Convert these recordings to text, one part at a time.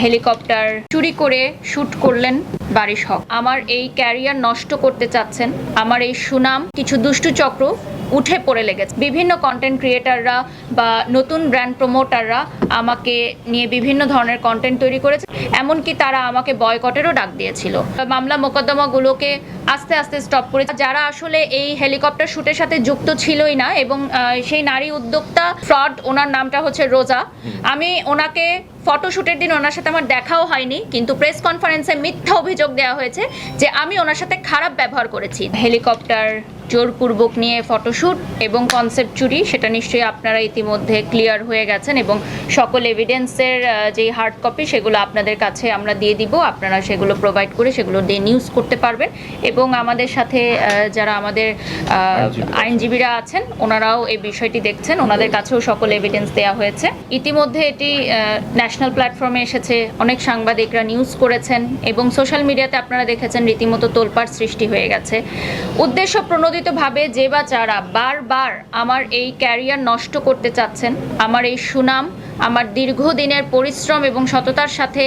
Helicopter চুরি করে shoot করলেন বারিশ হক। আমার এই ক্যারিয়ার নষ্ট করতে চাচ্ছেন। আমার এই সুনাম, কিছু দুষ্টু চক্র উঠে পড়ে লেগেছে। বিভিন্ন কন্টেন্ট ক্রিয়েটাররা বা নতুন ব্র্যান্ড প্রমোটাররা আমাকে নিয়ে বিভিন্ন ধরনের কন্টেন্ট তৈরি করেছে। এমনকি তারা আমাকে বয়কটেরও ডাক দিয়েছিল। মামলা মোকদ্দমাগুলোকে আস্তে আস্তে স্টপ করে যারা আসলে এই হেলিকপ্টার শ্যুটের সাথে যুক্ত ছিলই না এবং সেই নারী উদ্যোক্তা ফ্রড, ওনার নামটা হচ্ছে রোজা। আমি ওনাকে ফটোশ্যুটের দিন ওনার সাথে আমার দেখাও হয়নি কিন্তু প্রেস কনফারেন্সে মিথ্যা অভিযোগ দেওয়া হয়েছে যে আমি ওনার সাথে খারাপ ব্যবহার করেছি। হেলিকপ্টার জোরপূর্বক নিয়ে ফটোশ্যুট এবং কনসেপ্ট চুরি সেটা নিশ্চয়ই আপনারা ইতিমধ্যে ক্লিয়ার হয়ে গেছেন এবং সকল এভিডেন্সের যেই হার্ড কপি সেগুলো আপনাদের কাছে আমরা দিয়ে দিব। আপনারা সেগুলো প্রোভাইড করে সেগুলো দিয়ে নিউজ করতে পারবেন এবং আমাদের সাথে যারা আমাদের। আইনজীবীরা আছেন। ওনারাও এই বিষয়টি দেখছেন। ওনাদের কাছেও সকল এভিডেন্স দেওয়া হয়েছে। ইতিমধ্যে এটি ন্যাশনাল প্ল্যাটফর্মে এসেছে, অনেক সাংবাদিকরা নিউজ করেছেন এবং সোশ্যাল মিডিয়াতে আপনারা দেখেছেন রীতিমতো তোলপাড় সৃষ্টি হয়ে গেছে। উদ্দেশ্য প্রণোদিতভাবে যে বা যারা বারবার আমার এই ক্যারিয়ার নষ্ট করতে চাচ্ছেন, আমার এই সুনাম, আমার দীর্ঘদিনের পরিশ্রম এবং সততার সাথে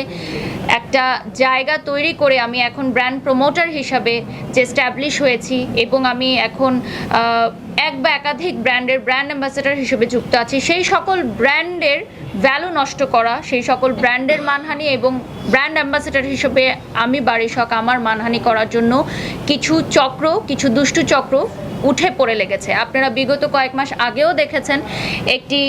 একটা জায়গা তৈরি করে আমি এখন ব্র্যান্ড প্রমোটার হিসাবে যে স্ট্যাবলিশ হয়েছি এবং আমি এখন এক বা একাধিক ব্র্যান্ডের ব্র্যান্ড অ্যাম্বাসেডার হিসেবে যুক্ত আছি। সেই সকল ব্র্যান্ডের ভ্যালু নষ্ট করা, সেই সকল ব্র্যান্ডের মানহানি এবং ব্র্যান্ড অ্যাম্বাসেডার হিসেবে আমি বাড়ি শখ, আমার মানহানি করার জন্য কিছু চক্র, কিছু দুষ্টু চক্র উঠে পড়ে লেগেছে। আপনারা বিগত কয়েক মাস আগেও দেখেছেন একটি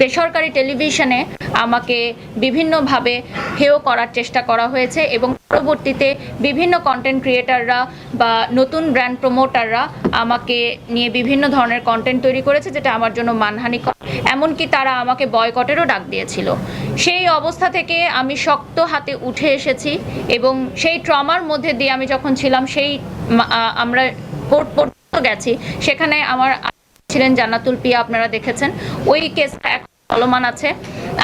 বেসরকারি টেলিভিশনে আমাকে বিভিন্নভাবে হেয় করার চেষ্টা করা হয়েছে এবং পরবর্তীতে বিভিন্ন কন্টেন্ট ক্রিয়েটাররা বা নতুন ব্র্যান্ড প্রমোটাররা আমাকে নিয়ে বিভিন্ন ধরনের কন্টেন্ট তৈরি করেছে যেটা আমার জন্য মানহানি করে এমনকি তারা আমাকে বয়কটেরও ডাক দিয়েছিল। সেই অবস্থা থেকে আমি শক্ত হাতে উঠে এসেছি এবং সেই ট্রমার মধ্যে দিয়ে আমি যখন ছিলাম, সেই আমরা কোর্ট গেছি। সেখানে আমার ছিলেন জান্নাতুল পিয়া আপনারা দেখেছেন। ওই কেসটা চলমান আছে।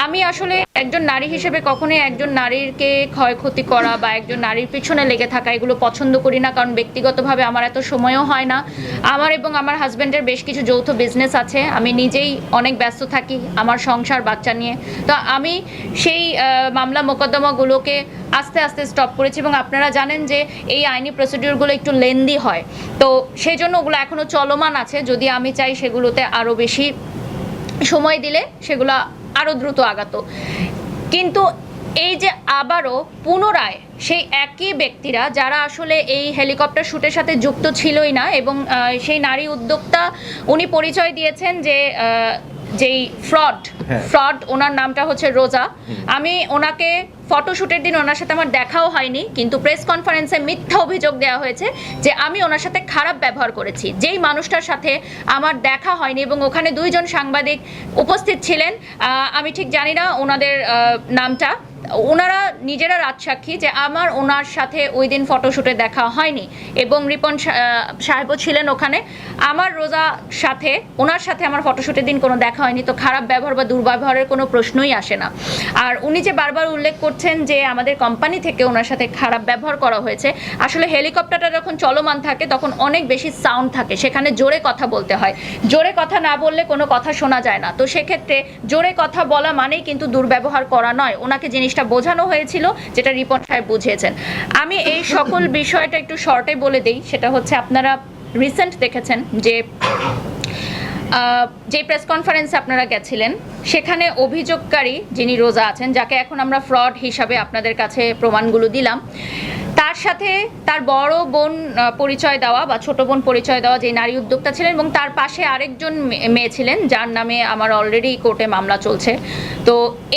আমি আসলে একজন নারী হিসেবে কখনোই একজন নারীরকে ক্ষয়ক্ষতি করা বা একজন নারীর পিছনে লেগে থাকা এগুলো পছন্দ করি না, কারণ ব্যক্তিগতভাবে আমার এত সময়ও হয় না। আমার এবং আমার হাজব্যান্ডের বেশ কিছু যৌথ বিজনেস আছে, আমি নিজেই অনেক ব্যস্ত থাকি আমার সংসার, বাচ্চা নিয়ে। তো আমি সেই মামলা মোকদ্দমাগুলোকে আস্তে আস্তে স্টপ করেছি এবং আপনারা জানেন যে এই আইনি প্রসিডিওরগুলো একটু লেন্দি হয়। তো সেই জন্য ওগুলো এখনও চলমান আছে, যদি আমি চাই সেগুলোতে আরও বেশি সময় দিলে সেগুলো আরও দ্রুত আগাতো। কিন্তু এই যে আবারও পুনরায় সেই একই ব্যক্তিরা যারা আসলে এই হেলিকপ্টার শ্যুটের সাথে যুক্ত ছিলই না এবং সেই নারী উদ্যোক্তা উনি পরিচয় দিয়েছেন যে যেই ফ্রড হ্যাঁ। ফ্রড ওনার নামটা হচ্ছে রোজা। আমি ওনাকে ফটোশ্যুটের দিন ওনার সাথে আমার দেখাও হয়নি, কিন্তু প্রেস কনফারেন্সে মিথ্যা অভিযোগ দেওয়া হয়েছে যে আমি ওনার সাথে খারাপ ব্যবহার করেছি। যেই মানুষটার সাথে আমার দেখা হয়নি এবং ওখানে দুইজন সাংবাদিক উপস্থিত ছিলেন আমি ঠিক জানি না ওনাদের নামটা। ওনারা নিজেরা রাজসাক্ষী যে আমার ওনার সাথে ওই দিন ফটোশ্যুটে দেখা হয়নি এবং রিপন সাহেবও ছিলেন ওখানে। আমার রোজা সাথে, ওনার সাথে আমার ফটোশ্যুটের দিন কোনো দেখা হয়নি, তো খারাপ ব্যবহার বা দুর্ব্যবহারের কোনো প্রশ্নই আসে না। আর উনি যে বারবার উল্লেখ করছেন যে আমাদের কোম্পানি থেকে ওনার সাথে খারাপ ব্যবহার করা হয়েছে, আসলে হেলিকপ্টারটা যখন চলমান থাকে, তখন অনেক বেশি সাউন্ড থাকে, সেখানে জোরে কথা বলতে হয়। জোরে কথা না বললে কোনো কথা শোনা যায় না। তো সেক্ষেত্রে জোরে কথা বলা মানেই কিন্তু দুর্ব্যবহার করা নয়। ওনাকে জিনিসটা বোঝানো হয়েছিল, যেটা রিপন সাহেব বুঝিয়েছেন। আমি এই সকল বিষয়টা একটু শর্টে বলে দেই, সেটা হচ্ছে আপনারা রিসেন্ট দেখেছেন যে যে প্রেস কনফারেন্সে আপনারা গেছিলেন, সেখানে অভিযোগকারী যিনি রোজা আছেন, যাকে এখন আমরা ফ্রড হিসাবে আপনাদের কাছে প্রমাণগুলো দিলাম তার সাথে তার বড় বোন পরিচয় দেওয়া বা ছোট বোন পরিচয় দেওয়া যে নারী উদ্যোক্তা ছিলেন এবং তার পাশে আরেকজন মেয়ে ছিলেন যার নামে আমার অলরেডি কোর্টে মামলা চলছে। তো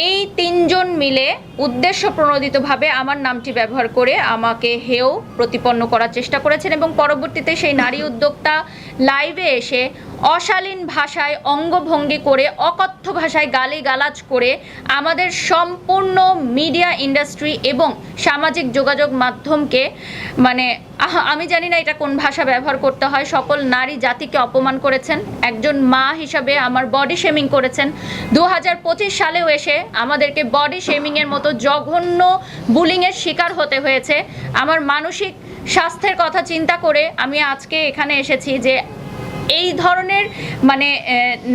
এই তিনজন মিলে উদ্দেশ্য প্রণোদিতভাবে আমার নামটি ব্যবহার করে আমাকে হেয় প্রতিপন্ন করার চেষ্টা করেছেন এবং পরবর্তীতে সেই নারী উদ্যোক্তা লাইভে এসে অশালীন ভাষায় অঙ্গভঙ্গি করে, অকথ্য ভাষায় গালিগালাজ করে আমাদের সম্পূর্ণ মিডিয়া ইন্ডাস্ট্রি এবং সামাজিক যোগাযোগ মাধ্যমকে মানে আমি জানি না এটা কোন ভাষা ব্যবহার করতে হয়। সকল নারী জাতিকে অপমান করেছেন। একজন মা হিসাবে আমার বডি শেমিং করেছেন। দু হাজার পঁচিশ সালেও এসে আমাদেরকে বডি শেমিংয়ের মতো জঘন্য বুলিংয়ের শিকার হতে হয়েছে। আমার মানসিক স্বাস্থ্যের কথা চিন্তা করে আমি আজকে এখানে এসেছি যে এই ধরনের মানে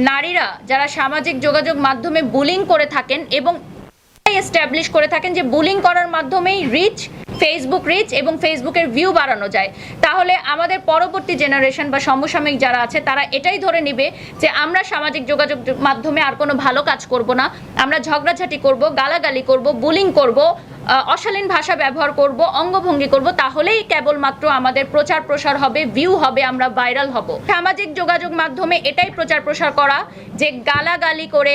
নারীরা যারা সামাজিক যোগাযোগ মাধ্যমে বুলিং করে থাকেন এবং এস্টাবলিশ করে থাকেন যে বুলিং করার মাধ্যমেই রিচ ফেসবুক রিচ এবং ফেসবুকের ভিউ বাড়ানো যায়। তাহলে আমাদের পরবর্তী জেনারেশন বা সমসাময়িক যারা আছে, তারা এটাই ধরে নিবে যে আমরা সামাজিক যোগাযোগ মাধ্যমে আর কোনো ভালো কাজ করব না। আমরা ঝগড়াঝাটি করব, গালাগালি করব বুলিং করব অশালীন ভাষা ব্যবহার করব, অঙ্গভঙ্গি করব, তাহলেই কেবলমাত্র আমাদের প্রচার প্রসার হবে ভিউ হবে, আমরা ভাইরাল হব। সামাজিক যোগাযোগ মাধ্যমে এটাই প্রচার প্রসার করা যে গালাগালি করে,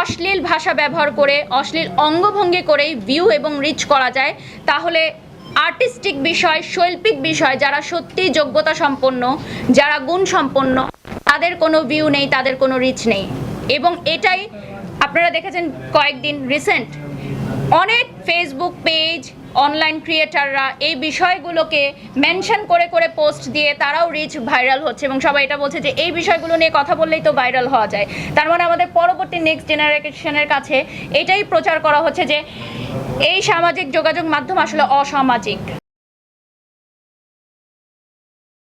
অশ্লীল ভাষা ব্যবহার করে, অশ্লীল অঙ্গভঙ্গি করেই ভিউ এবং রিচ করা যায়, তাহলে আর্টিস্টিক বিষয়, শৈল্পিক বিষয়, যারা সত্যি যোগ্যতা সম্পন্ন, যারা গুণ সম্পন্ন, তাদের কোনো ভিউ নেই, তাদের কোনো রিচ নেই। এবং এটাই আপনারা দেখেছেন কয়েকদিন রিসেন্ট অনেক ফেসবুক পেজ অনলাইন ক্রিয়েটাররা এই বিষয়গুলোকে মেনশন করে করে পোস্ট দিয়ে তারাও রিচ ভাইরাল হচ্ছে এবং সবাই এটা বলছে যে এই বিষয়গুলো নিয়ে কথা বললেই তো ভাইরাল হওয়া যায়। তার মানে আমাদের পরবর্তী নেক্সট জেনারেশনের কাছে এটাই প্রচার করা হচ্ছে যে এই সামাজিক যোগাযোগ মাধ্যম আসলে অসামাজিক।